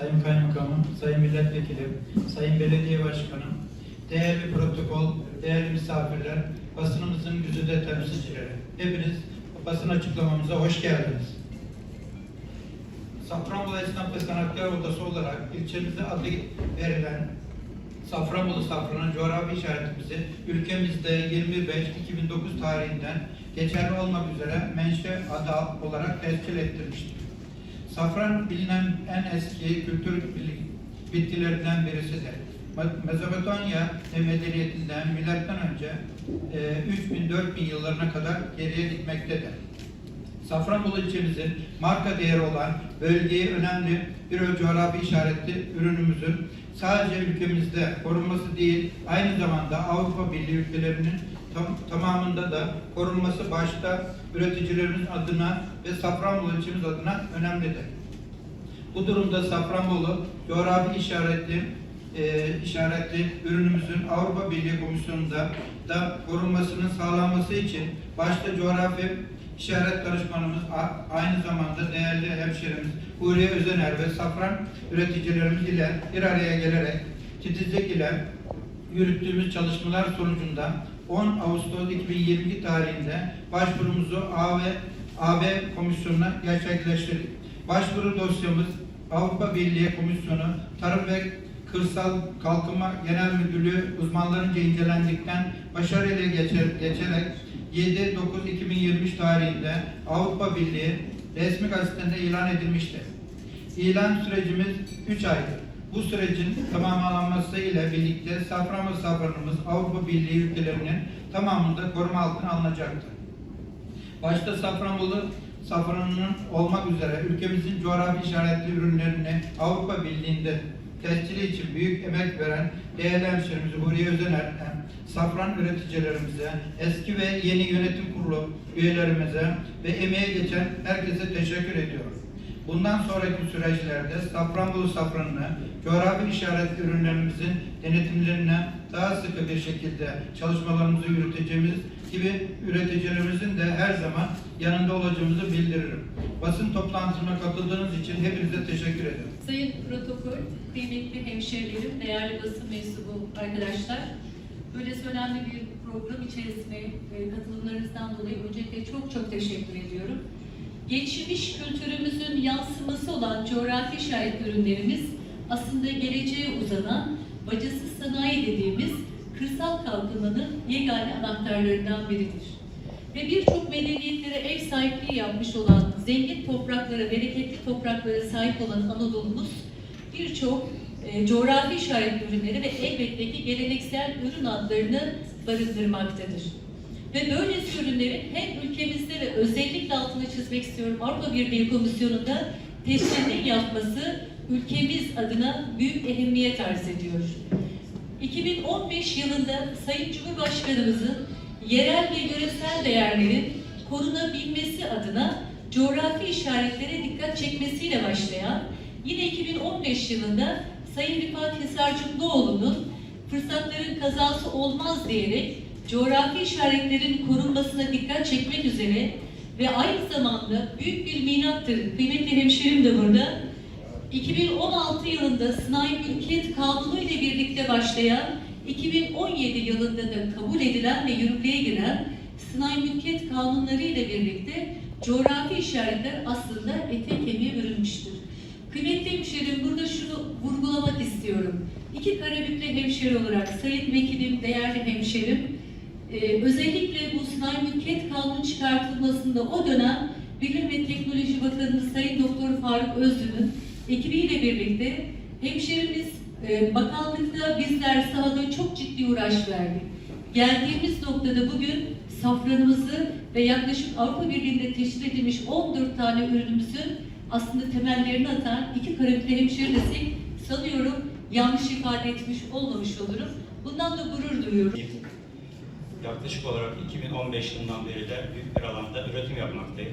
Sayın Kaymakamım, Sayın Milletvekilim, Sayın Belediye Başkanım, değerli protokol, değerli misafirler, basınımızın güzide temsilcileri. Hepiniz basın açıklamamıza hoş geldiniz. Safranbolu Esnaf ve Sanatlar Odası olarak ilçemize adı verilen Safranbolu Safran'ın coğrafi işaretimizi ülkemizde 25-2009 tarihinden geçerli olmak üzere menşe adı olarak tescil ettirmiştir. Safran bilinen en eski kültür bitkilerinden birisidir. Me- Mezopotamya medeniyetinden milattan önce e, 3000-4000 yıllarına kadar geriye gitmektedir. Safranbolu ilçemizin marka değeri olan bölgeye önemli bir coğrafi işaretli ürünümüzün sadece ülkemizde korunması değil, aynı zamanda Avrupa Birliği ülkelerinin tam- tamamında da korunması başta üreticilerimiz adına ve Safranbolu ilçemiz adına önemlidir. Bu durumda Safranbolu coğrafi işaretli e, işaretli ürünümüzün Avrupa Birliği Komisyonu'nda da korunmasının sağlanması için başta coğrafi işaret danışmanımız aynı zamanda değerli hemşerimiz Huriye Özener ve safran üreticilerimiz ile bir araya gelerek titizlik ile yürüttüğümüz çalışmalar sonucunda 10 Ağustos 2022 tarihinde başvurumuzu AB, AB Komisyonu'na gerçekleştirdik. Başvuru dosyamız Avrupa Birliği Komisyonu Tarım ve Kırsal Kalkınma Genel Müdürlüğü uzmanlarınca incelendikten başarıyla geçer, geçerek 7-9-2023 tarihinde Avrupa Birliği resmi gazetede ilan edilmiştir. İlan sürecimiz 3 aydır. Bu sürecin tamamlanması ile birlikte Safranbolu safranımız Avrupa Birliği ülkelerinin tamamında koruma altına alınacaktır. Başta Safranbolu safranının olmak üzere ülkemizin coğrafi işaretli ürünlerini Avrupa Birliği'nde tescili için büyük emek veren değerli hemşerimiz Huriye Özener'den safran üreticilerimize, eski ve yeni yönetim kurulu üyelerimize ve emeğe geçen herkese teşekkür ediyorum. Bundan sonraki süreçlerde Safranbolu safranını coğrafi işaretli ürünlerimizin denetimlerine daha sıkı bir şekilde çalışmalarımızı yürüteceğimiz gibi üreticilerimizin de her zaman yanında olacağımızı bildiririm. Basın toplantısına katıldığınız için hepinize teşekkür ederim. Sayın protokol, kıymetli hemşehrilerim, değerli basın mensubu arkadaşlar, böyle önemli bir program içerisine e, katılımlarınızdan dolayı öncelikle çok çok teşekkür ediyorum. Geçmiş kültürümüzün yansıması olan coğrafi işaret ürünlerimiz aslında geleceğe uzanan bacasız sanayi dediğimiz kırsal kalkınmanın yegane anahtarlarından biridir. Ve birçok medeniyetlere ev sahipliği yapmış olan zengin topraklara, bereketli topraklara sahip olan Anadolu'muz birçok e, coğrafi işaret ürünleri ve elbette ki geleneksel ürün adlarını barındırmaktadır. Ve böyle ürünlerin hem ülkemizde ve özellikle altını çizmek istiyorum Avrupa Birliği Komisyonu'nda tescilini yapması ülkemiz adına büyük ehemmiyet arz ediyor. 2015 yılında Sayın Cumhurbaşkanımızın yerel ve yöresel değerlerin korunabilmesi adına coğrafi işaretlere dikkat çekmesiyle başlayan, yine 2015 yılında Sayın Rifat Hisarcıklıoğlu'nun fırsatların kazası olmaz diyerek coğrafi işaretlerin korunmasına dikkat çekmek üzere ve aynı zamanda büyük bir minattır. Kıymetli hemşerim de burada. 2016 yılında Sınai Mülkiyet Kanunu ile birlikte başlayan, 2017 yılında da kabul edilen ve yürürlüğe giren Sınai Mülkiyet Kanunları ile birlikte coğrafi işaretler aslında ete kemiğe bürünmüştür. Kıymetli hemşerim burada şunu vurgulamak istiyorum. İki Karabük'te hemşeri olarak sayın vekilim, değerli hemşerim, ee, özellikle bu Sınai Mülkiyet Kanunu çıkartılmasında o dönem Bilim ve Teknoloji Bakanımız Sayın Doktor Faruk Özlü'nün ekibiyle birlikte hemşerimiz e, bakanlıkta bizler sahada çok ciddi uğraş verdik. Geldiğimiz noktada bugün safranımızı ve yaklaşık Avrupa Birliği'nde teşkil edilmiş 14 tane ürünümüzün aslında temellerini atan iki Karabük'te hemşeri sanıyorum yanlış ifade etmiş olmamış olurum. Bundan da gurur duyuyorum. Yaklaşık olarak 2015 yılından beri de büyük bir alanda üretim yapmaktayım.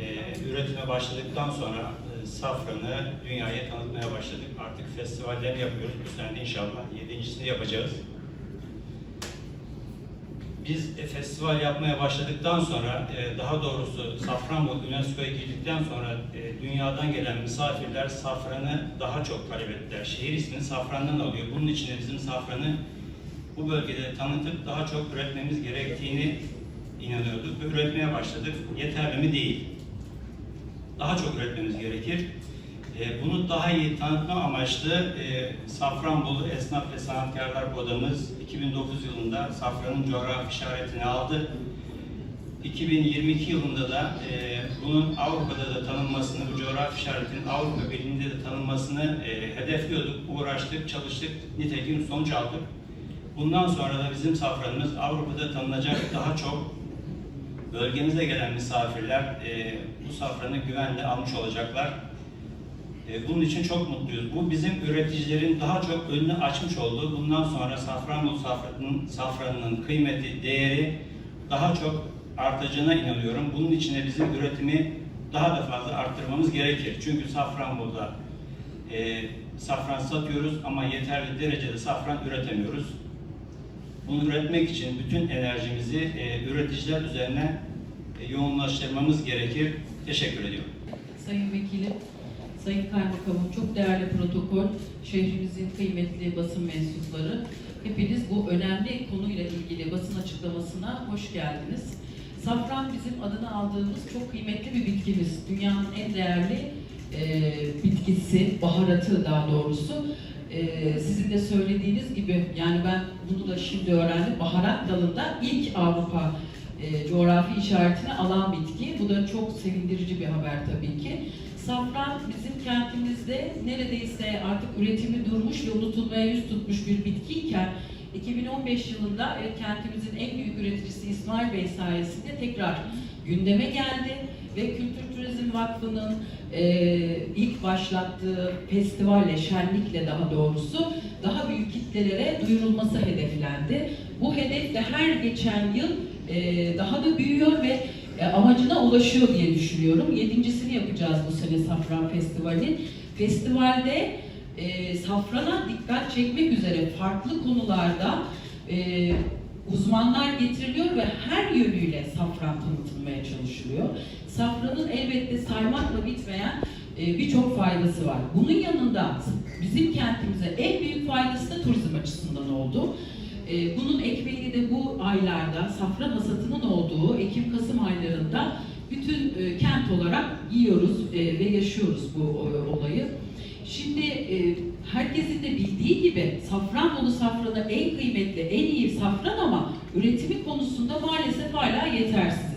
Ee, üretime başladıktan sonra safranı dünyaya tanıtmaya başladık. Artık festivallerini yapıyoruz. Bu sene inşallah yedincisini yapacağız. biz e, festival yapmaya başladıktan sonra, e, daha doğrusu Safranbolu UNESCO'ya girdikten sonra e, dünyadan gelen misafirler safranı daha çok talep ettiler. Şehir ismini safrandan alıyor. Bunun için de bizim safranı bu bölgede tanıtıp daha çok üretmemiz gerektiğini inanıyorduk ve üretmeye başladık. Yeterli mi? Değil. Daha çok üretmemiz gerekir. E, Bunu daha iyi tanıtma amaçlı e, Safranbolu Esnaf ve Sanatkarlar Odamız 2009 yılında safranın coğrafi işaretini aldı. 2022 yılında da e, bunun Avrupa'da da tanınmasını, bu coğrafi işaretin Avrupa Birliği'nde de tanınmasını e, hedefliyorduk, uğraştık, çalıştık, nitekim sonuç aldık. Bundan sonra da bizim safranımız Avrupa'da tanınacak daha çok bölgemize gelen misafirler e, bu safranı güvenle almış olacaklar. E, bunun için çok mutluyuz. Bu bizim üreticilerin daha çok önünü açmış olduğu, bundan sonra Safranbolu safranının, safranının kıymeti, değeri daha çok artacağına inanıyorum. Bunun için de bizim üretimi daha da fazla arttırmamız gerekir. Çünkü Safranbolu'da e, safran satıyoruz ama yeterli derecede safran üretemiyoruz. Bunu üretmek için bütün enerjimizi e, üreticiler üzerine e, yoğunlaştırmamız gerekir. Teşekkür ediyorum. Sayın Vekilim, Sayın Kaymakamım, çok değerli protokol, şehrimizin kıymetli basın mensupları, hepiniz bu önemli konuyla ilgili basın açıklamasına hoş geldiniz. Safran bizim adını aldığımız çok kıymetli bir bitkimiz. Dünyanın en değerli e, bitkisi, baharatı daha doğrusu. E, sizin de söylediğiniz gibi, yani ben bunu da şimdi öğrendim, baharat dalında ilk Avrupa e, coğrafi işaretini alan bitki. Bu da çok sevindirici bir haber tabii ki. Safran bizim kentimizde neredeyse artık üretimi durmuş ve unutulmaya yüz tutmuş bir bitkiyken 2015 yılında e, kentimizin en büyük üreticisi İsmail Bey sayesinde tekrar gündeme geldi ve Kültür Turizm Vakfı'nın e, ilk başlattığı festivalle, şenlikle daha doğrusu daha büyük kitlelere duyurulması hedeflendi. Bu hedef de her geçen yıl e, daha da büyüyor ve e, amacına ulaşıyor diye düşünüyorum. Yedincisini yapacağız bu sene Safran Festivali. Festivalde e, safrana dikkat çekmek üzere farklı konularda e, uzmanlar getiriliyor ve her yönüyle safran tanıtılmaya çalışılıyor. Safranın elbette saymakla bitmeyen e, birçok faydası var. Bunun yanında bizim kentimize en büyük faydası da turizm açısından oldu. E, bunun ekmeğini de bu aylarda safran hasatının olduğu Ekim-Kasım aylarında bütün e, kent olarak yiyoruz e, ve yaşıyoruz bu e, olayı. Şimdi e, herkesin de bildiği gibi Safranbolu safranı en kıymetli, en iyi safran ama üretimi konusunda maalesef hala yetersiziz.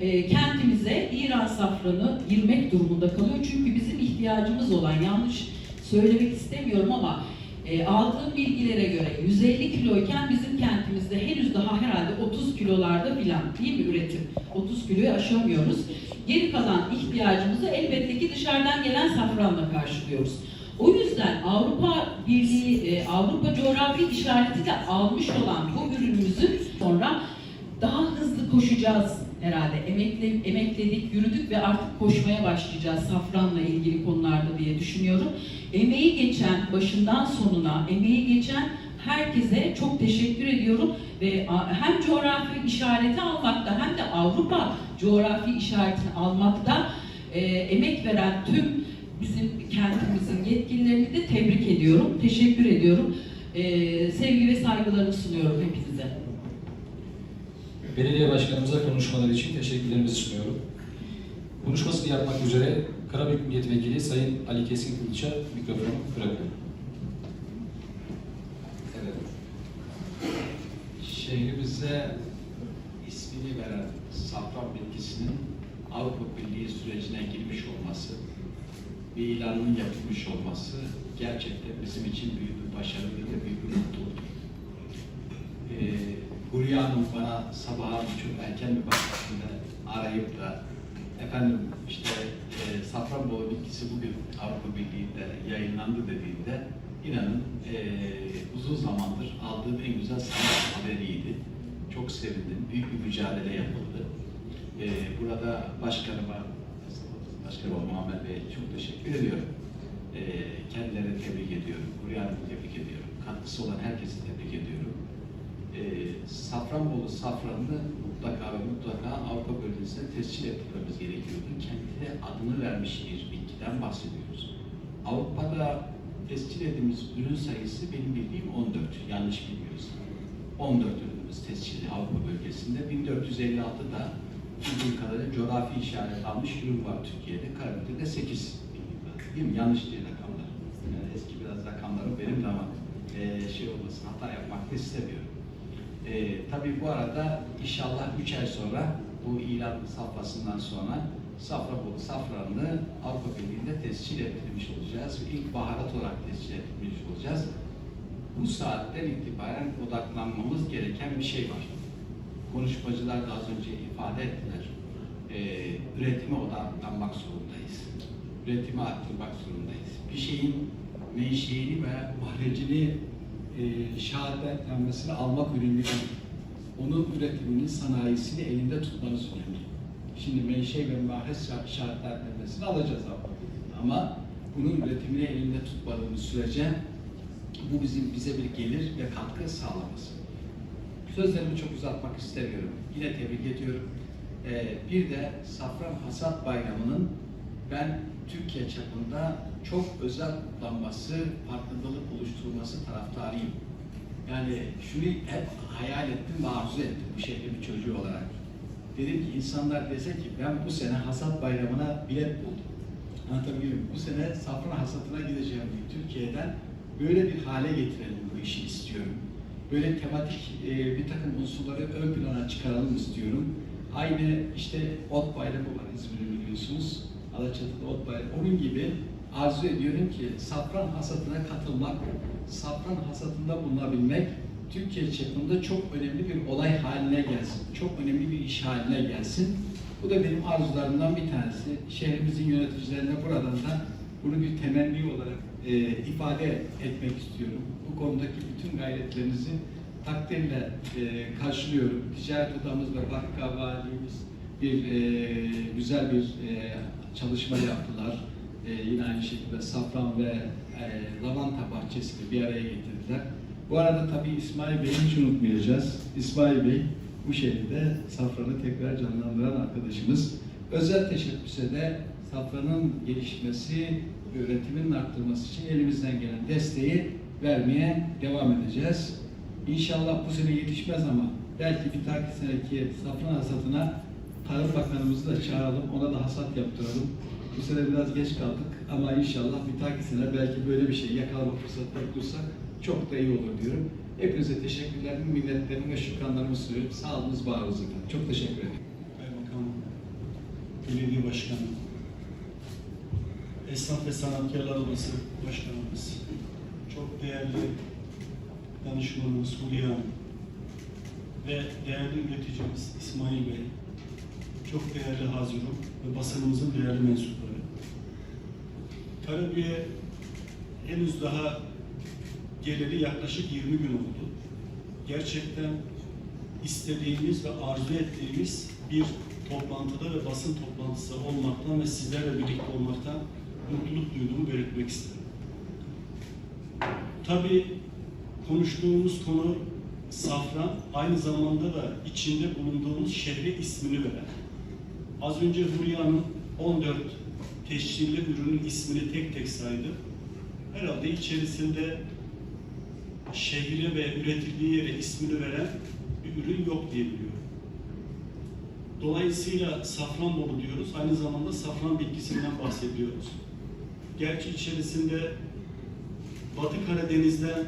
E, kentimize İran safranı girmek durumunda kalıyor çünkü bizim ihtiyacımız olan yanlış söylemek istemiyorum ama e, aldığım bilgilere göre 150 kiloyken bizim kentimizde henüz daha herhalde 30 kilolarda filan değil mi üretim? 30 kiloyu aşamıyoruz. Geri kalan ihtiyacımızı elbette ki dışarıdan gelen safranla karşılıyoruz. O yüzden Avrupa Birliği, e, Avrupa coğrafi işareti de almış olan bu ürünümüzü sonra daha hızlı koşacağız herhalde. Emekle, emekledik, yürüdük ve artık koşmaya başlayacağız safranla ilgili konularda diye düşünüyorum. Emeği geçen, başından sonuna emeği geçen herkese çok teşekkür ediyorum ve hem coğrafi işareti almakta hem de Avrupa coğrafi işaretini almakta e, emek veren tüm bizim kentimizin yetkililerini de tebrik ediyorum, teşekkür ediyorum. E, sevgi ve saygılarımı sunuyorum hepinize. Belediye başkanımıza konuşmaları için teşekkürlerimizi sunuyorum. Konuşmasını yapmak üzere Karabük Milletvekili Sayın Ali Keskin Kılıç'a mikrofonu bırakıyorum. Evet. Şehrimize ismini veren safran bitkisinin Avrupa Birliği sürecine girmiş olması, bir ilanının yapılmış olması gerçekten bizim için büyük bir başarı ve büyük bir mutluluktur. Ee, Hülya Hanım bana sabahın çok erken bir vakitinde arayıp da efendim işte e, Safranbolu bitkisi bugün Avrupa Birliği'nde yayınlandı dediğinde inanın e, uzun zamandır aldığım en güzel sanat haberiydi. Çok sevindim. Büyük bir mücadele yapıldı. E, burada başkanıma, Başkanıma Muhammed Bey'e çok teşekkür ediyorum. E, kendilerini tebrik ediyorum. Hülya Hanım'ı tebrik ediyorum. Katkısı olan herkesi tebrik ediyorum. E, Safranbolu safranını mutlaka ve mutlaka Avrupa bölgesine tescil ettirmemiz gerekiyordu. Kendine adını vermiş bir bitkiden bahsediyoruz. Avrupa'da tescil edilmiş ürün sayısı benim bildiğim 14, yanlış bilmiyorsam. 14 ürünümüz tescilli Avrupa bölgesinde. 1456'da bildiğim kadarıyla coğrafi işaret almış ürün var Türkiye'de. Karadeniz'de 8 bildiğim kadarıyla. Değil mi? Yanlış değil rakamlar. Yani eski biraz rakamlarım benim de ama e, şey olmasın, hata yapmak da istemiyorum. E, tabii bu arada inşallah 3 ay sonra bu ilan safhasından sonra Safranbolu safranını Avrupa Birliği'nde tescil ettirmiş olacağız ilk baharat olarak tescil ettirmiş olacağız. Bu saatten itibaren odaklanmamız gereken bir şey var. Konuşmacılar da az önce ifade ettiler. E, üretime odaklanmak zorundayız. Üretimi arttırmak zorundayız. Bir şeyin menşeini ve mahrecini e, şahadetlenmesini almak önemli değil. Onun üretimini, sanayisini elinde tutmanız önemli. Şimdi menşe ve mahrez şah- şahadetlenmesini alacağız. Ama bunun üretimini elinde tutmadığımız sürece bu bizim bize bir gelir ve katkı sağlamaz. Sözlerimi çok uzatmak istemiyorum. Yine tebrik ediyorum. Ee, bir de Safran Hasat Bayramı'nın ben Türkiye çapında çok özel kutlanması, farkındalık oluşturulması taraftarıyım. Yani şunu hep hayal ettim ve arzu ettim bu şehrin bir çocuğu olarak. Dedim ki insanlar dese ki ben bu sene hasat bayramına bilet buldum. Anlatabiliyor? Bu sene safran hasatına gideceğim diye Türkiye'den böyle bir hale getirelim bu işi istiyorum. Böyle tematik e, bir takım unsurları ön plana çıkaralım istiyorum. Aynı işte ot bayramı var İzmir'de biliyorsunuz. Alaçatı'da ot. Onun gibi arzu ediyorum ki safran hasatına katılmak, safran hasatında bulunabilmek Türkiye çapında çok önemli bir olay haline gelsin. Çok önemli bir iş haline gelsin. Bu da benim arzularımdan bir tanesi. Şehrimizin yöneticilerine buradan da bunu bir temenni olarak e, ifade etmek istiyorum. Bu konudaki bütün gayretlerinizi takdirle e, karşılıyorum. Ticaret odamız ve Bakka Valimiz bir e, güzel bir e, çalışma yaptılar. E, yine aynı şekilde safran ve e, lavanta bahçesini bir araya getirdiler. Bu arada tabii İsmail Bey'i hiç unutmayacağız. İsmail Bey bu şehirde safranı tekrar canlandıran arkadaşımız. Özel teşebbüse de safranın gelişmesi ve üretiminin arttırması için elimizden gelen desteği vermeye devam edeceğiz. İnşallah bu sene yetişmez ama belki bir dahaki seneki safran hasatına Tarım Bakanımızı da çağıralım, ona da hasat yaptıralım. Bu sene biraz geç kaldık ama inşallah bir dahaki sene belki böyle bir şey yakalama fırsatı bulursak çok da iyi olur diyorum. Hepinize teşekkürlerimi, minnetlerimi ve şükranlarımı sunuyorum. Sağ olunuz, var olunuz efendim. Çok teşekkür ederim. Kaymakam, Belediye Başkanı, Esnaf ve Sanatkarlar Odası Başkanımız, çok değerli danışmanımız Hanım ve değerli üreticimiz İsmail Bey, çok değerli Hazirum ve basınımızın değerli mensupları. Karabük'e henüz daha geleli yaklaşık 20 gün oldu. Gerçekten istediğimiz ve arzu ettiğimiz bir toplantıda ve basın toplantısı olmaktan ve sizlerle birlikte olmaktan mutluluk duyduğumu belirtmek isterim. Tabii konuştuğumuz konu safran, aynı zamanda da içinde bulunduğumuz şehre ismini veren. Az önce Hülya'nın 14 teşhirli ürünün ismini tek tek saydı. Herhalde içerisinde şehri ve üretildiği yere ismini veren bir ürün yok diye biliyorum. Dolayısıyla Safranbolu diyoruz. Aynı zamanda safran bitkisinden bahsediyoruz. Gerçi içerisinde Batı Karadeniz'den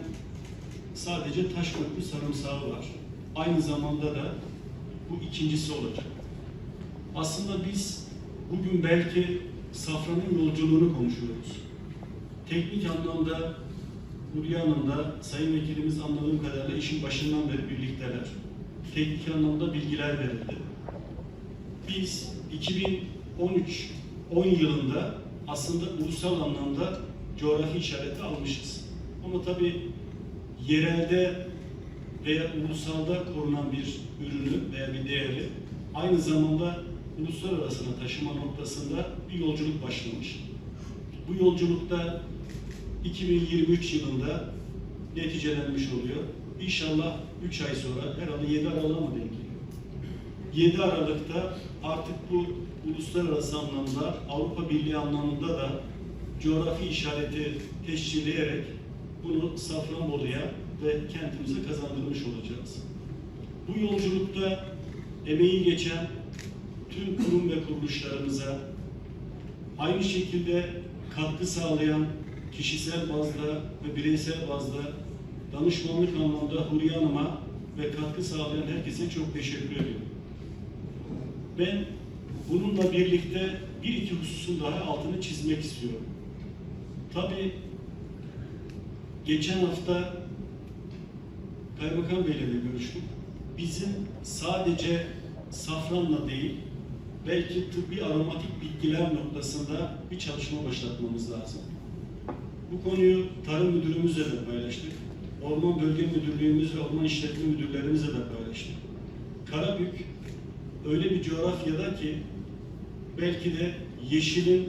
sadece taş köprü sarımsağı var. Aynı zamanda da bu ikincisi olacak. Aslında biz bugün belki safranın yolculuğunu konuşuyoruz. Teknik anlamda Hülya Hanım da Sayın Vekilimiz anladığım kadarıyla işin başından beri birlikteler. Teknik anlamda bilgiler verildi. Biz 2013 10 yılında aslında ulusal anlamda coğrafi işareti almışız. Ama tabii yerelde veya ulusalda korunan bir ürünü veya bir değeri aynı zamanda uluslararasına taşıma noktasında bir yolculuk başlamış. Bu yolculukta 2023 yılında neticelenmiş oluyor. İnşallah 3 ay sonra herhalde 7 Aralık'a mı denk geliyor? 7 Aralık'ta artık bu uluslararası anlamda, Avrupa Birliği anlamında da coğrafi işareti teşkilleyerek bunu Safranbolu'ya ve kentimize kazandırmış olacağız. Bu yolculukta emeği geçen tüm kurum ve kuruluşlarımıza, aynı şekilde katkı sağlayan kişisel bazda ve bireysel bazda danışmanlık anlamda Huriye Hanım'a ve katkı sağlayan herkese çok teşekkür ediyorum. Ben bununla birlikte bir iki hususun daha altını çizmek istiyorum. Tabii geçen hafta Kaymakam Bey'le de görüştük. Bizim sadece safranla değil, belki tıbbi aromatik bitkiler noktasında bir çalışma başlatmamız lazım. Bu konuyu Tarım Müdürümüzle de paylaştık. Orman Bölge Müdürlüğümüz ve Orman İşletme Müdürlerimizle de paylaştık. Karabük öyle bir coğrafyada ki belki de yeşilin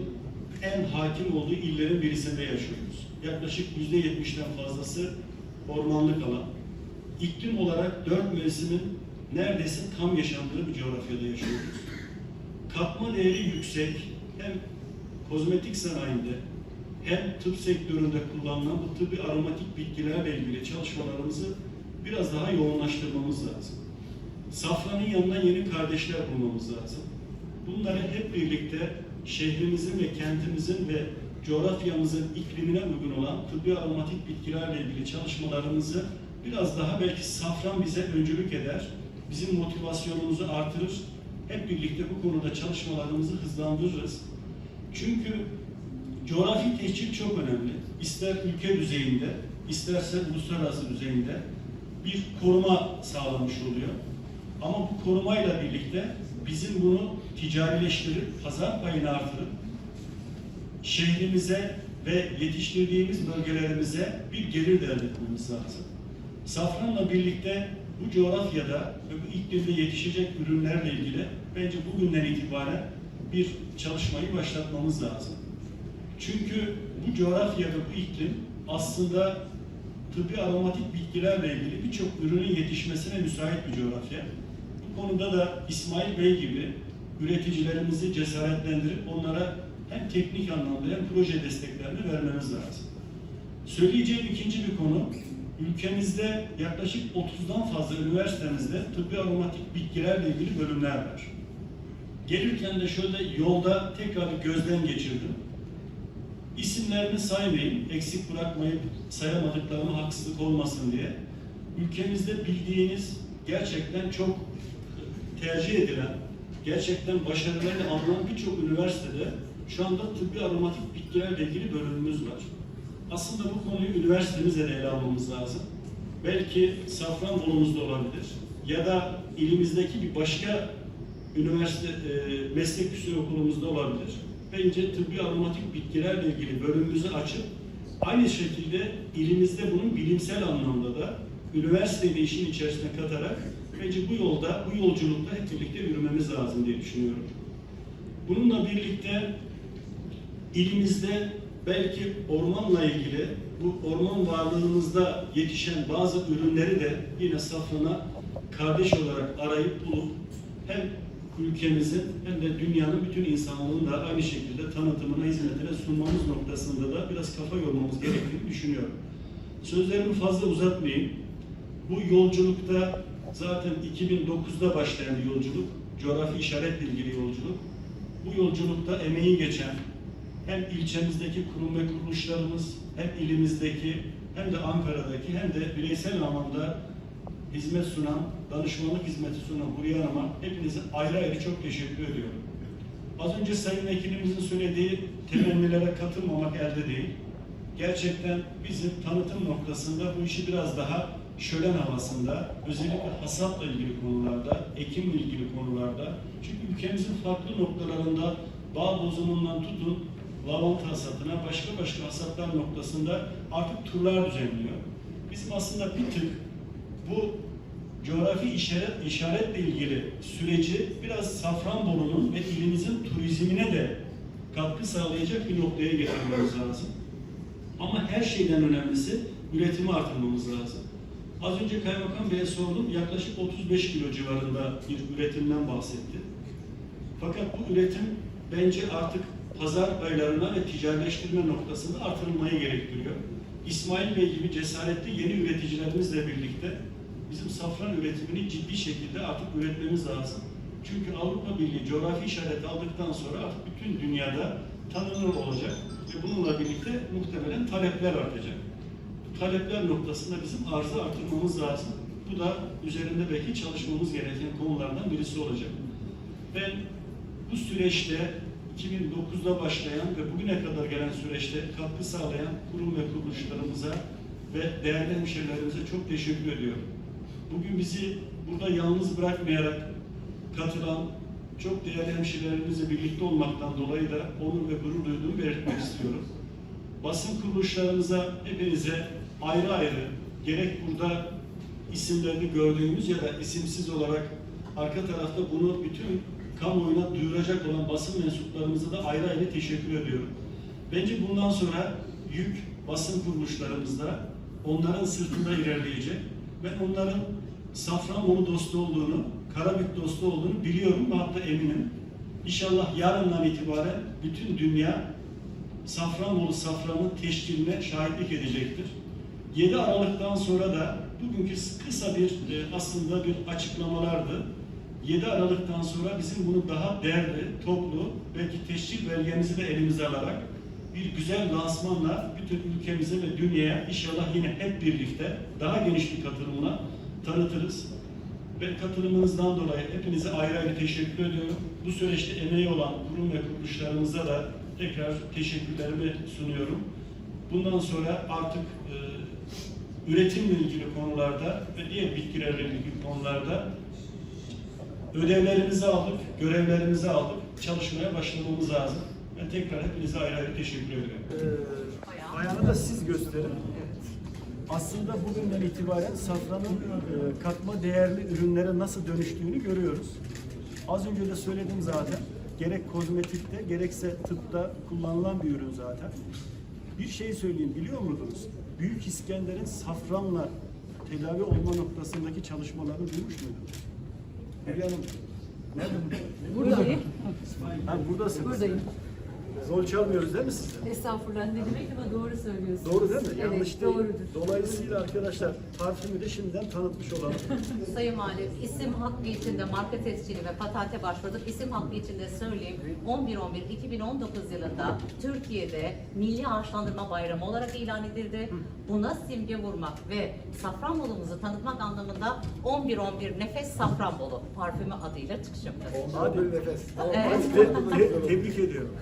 en hakim olduğu illerin birisinde yaşıyoruz. Yaklaşık yüzde yetmişten fazlası ormanlık alan. İklim olarak dört mevsimin neredeyse tam yaşandığı bir coğrafyada yaşıyoruz. Katma değeri yüksek, hem kozmetik sanayinde hem tıp sektöründe kullanılan bu tıbbi aromatik bitkilerle ilgili çalışmalarımızı biraz daha yoğunlaştırmamız lazım. Safranın yanına yeni kardeşler bulmamız lazım. Bunları hep birlikte şehrimizin ve kentimizin ve coğrafyamızın iklimine uygun olan tıbbi aromatik bitkilerle ilgili çalışmalarımızı biraz daha belki safran bize öncülük eder, bizim motivasyonumuzu artırır, hep birlikte bu konuda çalışmalarımızı hızlandırırız. Çünkü coğrafi teşkil çok önemli. İster ülke düzeyinde, isterse uluslararası düzeyinde bir koruma sağlamış oluyor. Ama bu korumayla birlikte bizim bunu ticarileştirip, pazar payını artırıp, şehrimize ve yetiştirdiğimiz bölgelerimize bir gelir de elde etmemiz lazım. Safranla birlikte bu coğrafyada ve bu iklimde yetişecek ürünlerle ilgili bence bugünden itibaren bir çalışmayı başlatmamız lazım. Çünkü bu coğrafyada bu iklim aslında tıbbi aromatik bitkilerle ilgili birçok ürünün yetişmesine müsait bir coğrafya. Bu konuda da İsmail Bey gibi üreticilerimizi cesaretlendirip onlara hem teknik anlamda hem proje desteklerini vermemiz lazım. Söyleyeceğim ikinci bir konu, ülkemizde yaklaşık 30'dan fazla üniversitemizde tıbbi aromatik bitkilerle ilgili bölümler var. Gelirken de şöyle yolda tekrar bir gözden geçirdim. İsimlerini saymayayım, eksik bırakmayıp sayamadıklarıma haksızlık olmasın diye. Ülkemizde bildiğiniz gerçekten çok tercih edilen, gerçekten başarılarıyla alınan birçok üniversitede şu anda tıbbi aromatik bitkilerle ilgili bölümümüz var. Aslında bu konuyu üniversitemizle de ele almamız lazım. Belki Safranbolu'muzda olabilir ya da ilimizdeki bir başka üniversite, e, meslek yüksek okulumuzda olabilir. Bence tıbbi aromatik bitkilerle ilgili bölümümüzü açıp aynı şekilde ilimizde bunun bilimsel anlamda da üniversiteyi de işin içerisine katarak bence bu yolda, bu yolculukta hep birlikte yürümemiz lazım diye düşünüyorum. Bununla birlikte ilimizde belki ormanla ilgili bu orman varlığımızda yetişen bazı ürünleri de yine safrana kardeş olarak arayıp bulup hem ülkemizin hem de dünyanın bütün insanlığın da aynı şekilde tanıtımına, hizmetine sunmamız noktasında da biraz kafa yormamız gerektiğini düşünüyorum. Sözlerimi fazla uzatmayayım. Bu yolculukta zaten 2009'da başlayan bir yolculuk, coğrafi işaretle ilgili yolculuk. Bu yolculukta emeği geçen hem ilçemizdeki kurum ve kuruluşlarımız, hem ilimizdeki, hem de Ankara'daki, hem de bireysel anlamda hizmet sunan, danışmanlık hizmeti sunan Huriye Hanım'a hepinize ayrı ayrı çok teşekkür ediyorum. Az önce Sayın Vekilimizin söylediği temennilere katılmamak elde değil. Gerçekten bizim tanıtım noktasında bu işi biraz daha şölen havasında, özellikle hasatla ilgili konularda, ekimle ilgili konularda, çünkü ülkemizin farklı noktalarında bağ bozumundan tutun, lavanta hasatına, başka başka hasatlar noktasında artık turlar düzenliyor. Bizim aslında bir tık bu coğrafi işaret, işaretle ilgili süreci biraz Safranbolu'nun ve ilimizin turizmine de katkı sağlayacak bir noktaya getirmemiz lazım. Ama her şeyden önemlisi üretimi artırmamız lazım. Az önce Kaymakam Bey'e sordum. Yaklaşık 35 kilo civarında bir üretimden bahsetti. Fakat bu üretim bence artık pazar paylarına ve ticaretleştirme noktasında artırılmayı gerektiriyor. İsmail Bey gibi cesaretli yeni üreticilerimizle birlikte bizim safran üretimini ciddi şekilde artık üretmemiz lazım. Çünkü Avrupa Birliği coğrafi işareti aldıktan sonra artık bütün dünyada tanınır olacak ve bununla birlikte muhtemelen talepler artacak. Bu talepler noktasında bizim arzı artırmamız lazım. Bu da üzerinde belki çalışmamız gereken konulardan birisi olacak. Ben bu süreçte 2009'da başlayan ve bugüne kadar gelen süreçte katkı sağlayan kurum ve kuruluşlarımıza ve değerli hemşehrilerimize çok teşekkür ediyorum. Bugün bizi burada yalnız bırakmayarak katılan çok değerli hemşehrilerimizle birlikte olmaktan dolayı da onur ve gurur duyduğumu belirtmek istiyorum. Basın kuruluşlarımıza hepinize ayrı ayrı gerek burada isimlerini gördüğümüz ya da isimsiz olarak arka tarafta bunu bütün kamuoyuna duyuracak olan basın mensuplarımıza da ayrı ayrı teşekkür ediyorum. Bence bundan sonra yük basın kuruluşlarımızda onların sırtında ilerleyecek. Ben onların Safranbolu dostu olduğunu, Karabük dostu olduğunu biliyorum ve hatta eminim. İnşallah yarından itibaren bütün dünya Safranbolu safranın teşkiline şahitlik edecektir. 7 Aralık'tan sonra da bugünkü kısa bir e, aslında bir açıklamalardı. 7 Aralık'tan sonra bizim bunu daha değerli, toplu, belki teşkil belgemizi de elimize alarak bir güzel lansmanla bütün ülkemize ve dünyaya inşallah yine hep birlikte daha geniş bir katılımla tanıtırız. Ve katılımınızdan dolayı hepinize ayrı ayrı teşekkür ediyorum. Bu süreçte emeği olan kurum ve kuruluşlarımıza da tekrar teşekkürlerimi sunuyorum. Bundan sonra artık e, üretimle ilgili konularda ve diğer bitkilerle ilgili konularda ödevlerimizi aldık, görevlerimizi aldık, çalışmaya başlamamız lazım. Ben tekrar hepinize ayrı ayrı teşekkür ediyorum. Ee, ayağını da siz gösterin. Aslında bugünden itibaren safranın e, katma değerli ürünlere nasıl dönüştüğünü görüyoruz. Az önce de söyledim zaten. Gerek kozmetikte gerekse tıpta kullanılan bir ürün zaten. Bir şey söyleyeyim biliyor muydunuz? Büyük İskender'in safranla tedavi olma noktasındaki çalışmalarını duymuş muydunuz? Hülya Hanım, nerede bu? Buradayım. Ha, buradasınız. Buradayım. Zol çalmıyoruz değil mi size? Estağfurullah ne demek ama doğru söylüyorsun. Doğru değil mi? Evet, Yanlış değil. doğrudur. Dolayısıyla arkadaşlar parfümü de şimdiden tanıtmış olalım. Sayın Valim, isim hakkı içinde marka tescili ve patente başvurduk. İsim hakkı içinde söyleyeyim 11-11-2019 yılında Türkiye'de Milli Ağaçlandırma Bayramı olarak ilan edildi. Buna simge vurmak ve Safranbolu'muzu tanıtmak anlamında 11-11 Nefes Safranbolu parfümü adıyla çıkış yapacağız. Hadi nefes. Evet. Te- te- tebrik ediyorum.